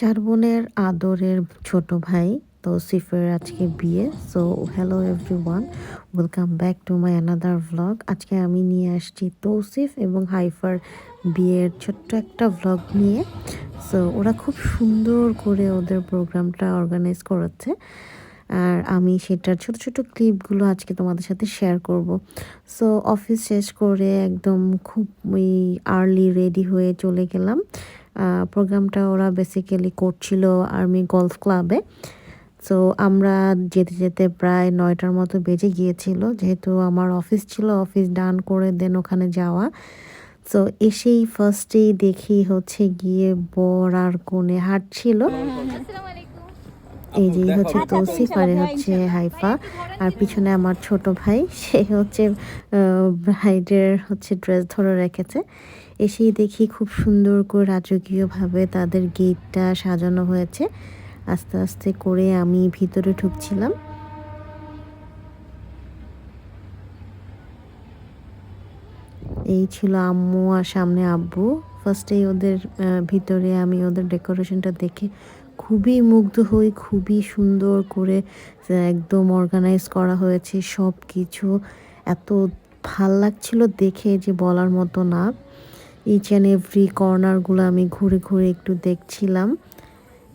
চার বোনের আদরের ছোট ভাই তৌসিফের আজকে বিয়ে। So hello everyone welcome back to my another vlog আজকে আমি নিয়ে আসছি তৌসিফ এবং হাইফার বিয়ের ছোট্ট একটা ভ্লগ নিয়ে। সো ওরা খুব সুন্দর করে ওদের প্রোগ্রামটা অর্গানাইজ করেছে। আর আমি সেটার ছোট ছোট ক্লিপগুলো আজকে তোমাদের সাথে শেয়ার করব। সো অফিস শেষ করে একদম খুব আর্লি রেডি হয়ে চলে গেলাম। প্রোগ্রামটা ওরা বেসিক্যালি করছিল আর্মি গলফ ক্লাবে সো আমরা যেতে যেতে প্রায় নয়টার মতো বেজে গিয়েছিল। যেহেতু আমার অফিস ছিল অফিস ডান করে দেন ওখানে যাওয়া। সো এসেই ফার্স্টেই দেখি হচ্ছে গিয়ে বর আর কোণে হাঁটছিল। এই যে হচ্ছে তৌসিফ আর হচ্ছে হাইফা। আর পিছনে আমার ছোট ভাই সে হচ্ছে ব্রাইডের হচ্ছে ড্রেস ধরে রেখেছে। এসেই দেখি খুব সুন্দর করে রাজকীয়ভাবে তাদের গেটটা সাজানো হয়েছে। আস্তে আস্তে করে আমি ভিতরে ঢুকছিলাম। এই ছিল আম্মু আর সামনে আব্বু। ফার্স্টেই ওদের ভিতরে আমি ওদের ডেকোরেশনটা দেখে খুবই মুগ্ধ হই, খুবই সুন্দর করে একদম অর্গানাইজ করা হয়েছে সব কিছু এত ভালো লাগছিল দেখে যে বলার মতো না। ইচ অ্যান্ড এভরি কর্নারগুলো আমি ঘুরে ঘুরে একটু দেখছিলাম।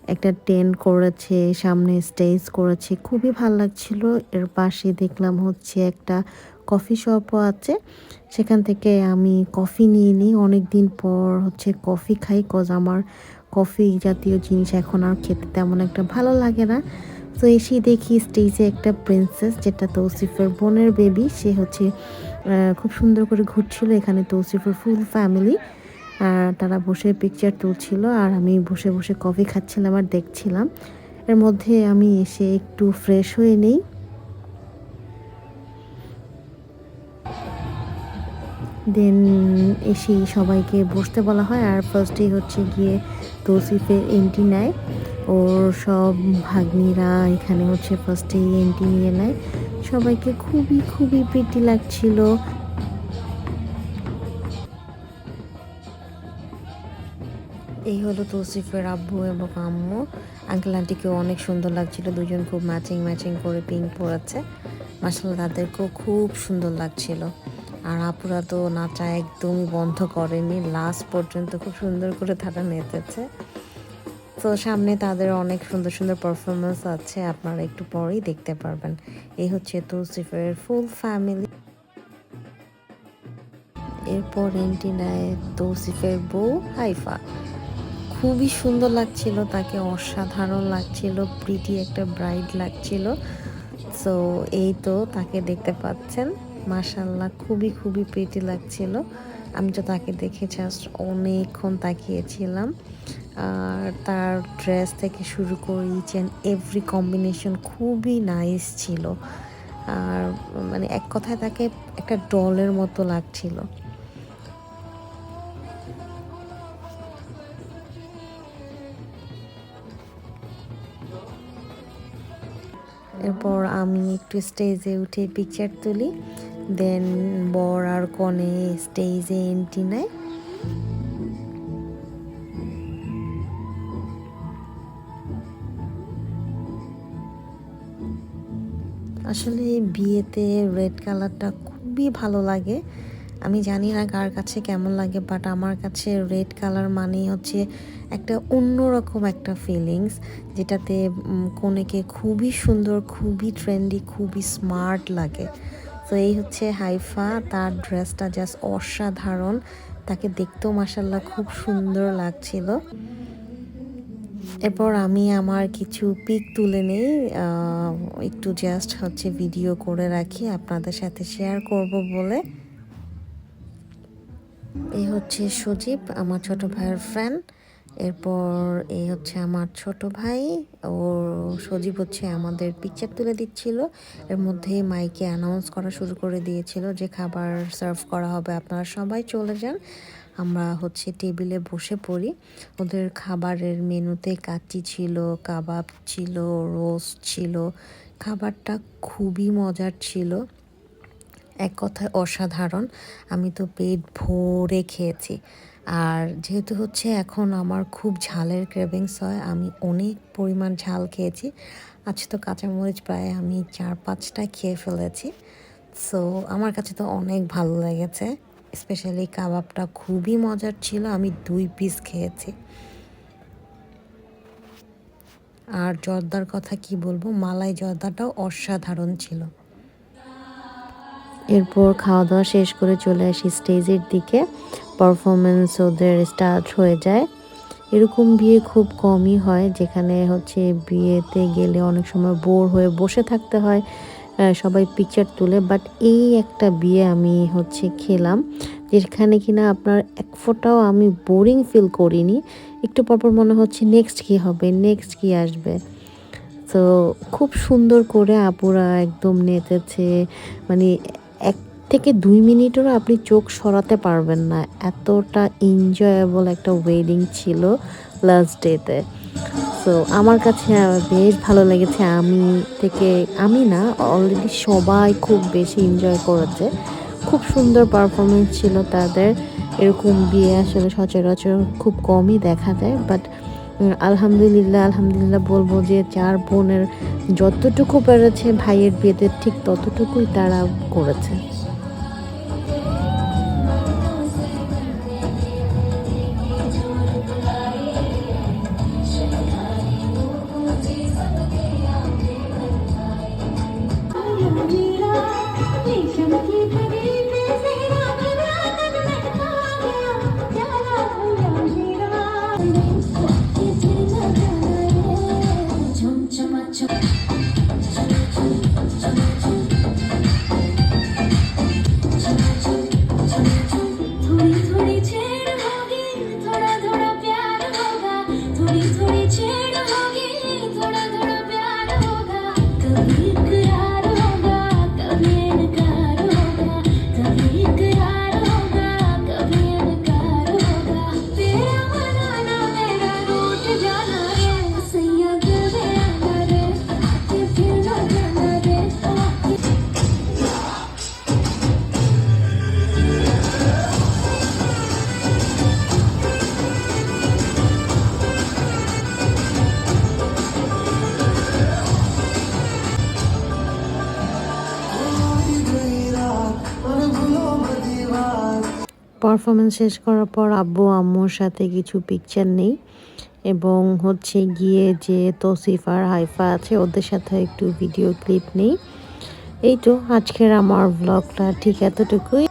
একটা টেন্ট করেছে, সামনে স্টেজ করেছে, খুবই ভালো লাগছিল। এর পাশে দেখলাম হচ্ছে একটা কফি শপও আছে। সেখান থেকে আমি কফি নিয়ে নিই। অনেক দিন পর হচ্ছে কফি খাই কজ আমার কফি জাতীয় জিনিস এখন আর খেতে তেমন একটা ভালো লাগে না। তো এসেই দেখি স্টেজে একটা প্রিন্সেস যেটা তৌসিফের বোনের বেবি সে হচ্ছে খুব সুন্দর করে ঘুরছিল এখানে তৌসিফের ফুল ফ্যামিলি আর তারা বসে পিকচার তুলছিল, আর আমি বসে বসে কফি খাচ্ছিলাম আর দেখছিলাম। এর মধ্যে আমি এসে একটু ফ্রেশ হয়ে নেই। দেন এসেই সবাইকে বসতে বলা হয়, আর ফার্স্টেই হচ্ছে গিয়ে তৌসিফের এন্ট্রি নেয়। ওর সব ভাগ্নিরা এখানে হচ্ছে ফার্স্টেই এন্ট্রি নিয়ে নেয়। সবাইকে খুবই খুবই প্রীতি লাগছিল। এই হলো তৌসিফের আব্বু এবং আম্মু। আঙ্কেল আন্টিকেও অনেক সুন্দর লাগছিল, দুজন খুব ম্যাচিং ম্যাচিং করে পিঙ্ক পরাচ্ছে। মাসাল্লাহ তাদেরকেও খুব সুন্দর লাগছিল। আর আপুরা তো নাচা একদমই বন্ধ করেনি লাস্ট পর্যন্ত খুব সুন্দর করে তারা নেচেছে। তো সামনে তাদের অনেক সুন্দর সুন্দর পারফরমেন্স আছে, আপনারা একটু পরেই দেখতে পারবেন। এই হচ্ছে তৌসিফের ফুল ফ্যামিলি এরপর এন্টি নেয় তৌসিফের বউ হাইফা। খুবই সুন্দর লাগছিল, তাকে অসাধারণ লাগছিল প্রিটি একটা ব্রাইড লাগছিল। সো এই তো তাকে দেখতে পাচ্ছেন। মাসাল্লাহ খুবই খুবই প্রিটি লাগছিল। আমি তো তাকে দেখে জাস্ট অনেকক্ষণ তাকিয়েছিলাম। আর তার ড্রেস থেকে শুরু করে ইচ অ্যান্ড এভরি কম্বিনেশন খুবই নাইস ছিল। আর মানে এক কথায় তাকে একটা ডলের মতো লাগছিল। এরপর আমি একটু স্টেজে উঠে পিকচার তুলি। দেন বর আর কনে স্টেজে এন্ট্রি নেয়। আসলে বিয়েতে রেড কালারটা খুবই ভালো লাগে। আমি জানি না কার কাছে কেমন লাগে বাট আমার কাছে রেড কালার মানেই হচ্ছে একটা অন্যরকম একটা ফিলিংস যেটাতে কোনেকে খুবই সুন্দর, খুবই ট্রেন্ডি খুবই স্মার্ট লাগে। তো এই হচ্ছে হাইফা, তার ড্রেসটা জাস্ট অসাধারণ। তাকে দেখতেও মাসাল্লাহ খুব সুন্দর লাগছিল। এরপর আমি আমার কিছু পিক তুলে নেই একটু জাস্ট হচ্ছে ভিডিও করে রাখি, আপনাদের সাথে শেয়ার করব বলে। এই হচ্ছে সজীব, আমার ছোট ভাইয়ের ফ্রেন্ড এরপর এই হচ্ছে আমার ছোট ভাই ও সজীব হচ্ছে আমাদের পিকচার তুলে দিচ্ছিল। এর মধ্যে মাইকে অ্যানাউন্স করা শুরু করে দিয়েছিল যে খাবার সার্ভ করা হবে, আপনারা সবাই চলে যান। আমরা হচ্ছে টেবিলে বসে পড়ি। ওদের খাবারের মেনুতে কাচ্চি ছিল, কাবাব ছিল, রোস্ট ছিল। খাবারটা খুবই মজার ছিল। এক কথায় অসাধারণ। আমি তো পেট ভরে খেয়েছি। আর যেহেতু হচ্ছে এখন আমার খুব ঝালের ক্রেভিংস হয়, আমি অনেক পরিমাণ ঝাল খেয়েছি। আজ তো কাঁচামরিচ প্রায় আমি চার পাঁচটা খেয়ে ফেলেছি। সো আমার কাছে তো অনেক ভালো লেগেছে। স্পেশালি কাবাবটা খুবই মজার ছিল, আমি দুই পিস খেয়েছি। আর জর্দার কথা কি বলব, মালাই জর্দাটাও অসাধারণ ছিল। এরপর খাওয়া দাওয়া শেষ করে চলে আসি স্টেজের দিকে। পারফরমেন্স ওদের স্টার্ট হয়ে যায়। এরকম বিয়ে খুব কমই হয়, যেখানে হচ্ছে বিয়েতে গেলে অনেক সময় বোর হয়ে বসে থাকতে হয়। সবাই পিকচার তুলে বাট এই একটা বিয়ে আমি হচ্ছে খেলাম, যেখানে কিনা আপনার এক ফোটাও আমি বোরিং ফিল করিনি। একটু পরপর মনে হচ্ছে নেক্সট কী হবে নেক্সট কী আসবে। তো খুব সুন্দর করে আপুরা একদম নেচেছে মানে এক থেকে দুই মিনিটেরও আপনি চোখ সরাতে পারবেন না। এতটা এনজয়েবল একটা ওয়েডিং ছিল লাস্ট ডেতে সো আমার কাছে বেশ ভালো লেগেছে। আমি থেকে, আমি না অলরেডি সবাই খুব বেশি এনজয় করেছে। খুব সুন্দর পারফরমেন্স ছিল তাদের। এরকম বিয়ে আসলে সচরাচর খুব কমই দেখা যায়। বাট আলহামদুলিল্লাহ আলহামদুলিল্লাহ বলব যে চার বোনের যতটুকু পেরেছে ভাইয়ের বিয়েতে, ঠিক ততটুকুই তারা করেছে। Reaching পারফরমেন্স শেষ করার পর আব্বু আম্মুর সাথে কিছু পিকচার নেই এবং হচ্ছে গিয়ে যে তসিফ আর হাইফা আছে, ওদের সাথে একটু ভিডিও ক্লিপ নেই। এই তো আজকের আমার ব্লগটা ঠিক এতটুকুই।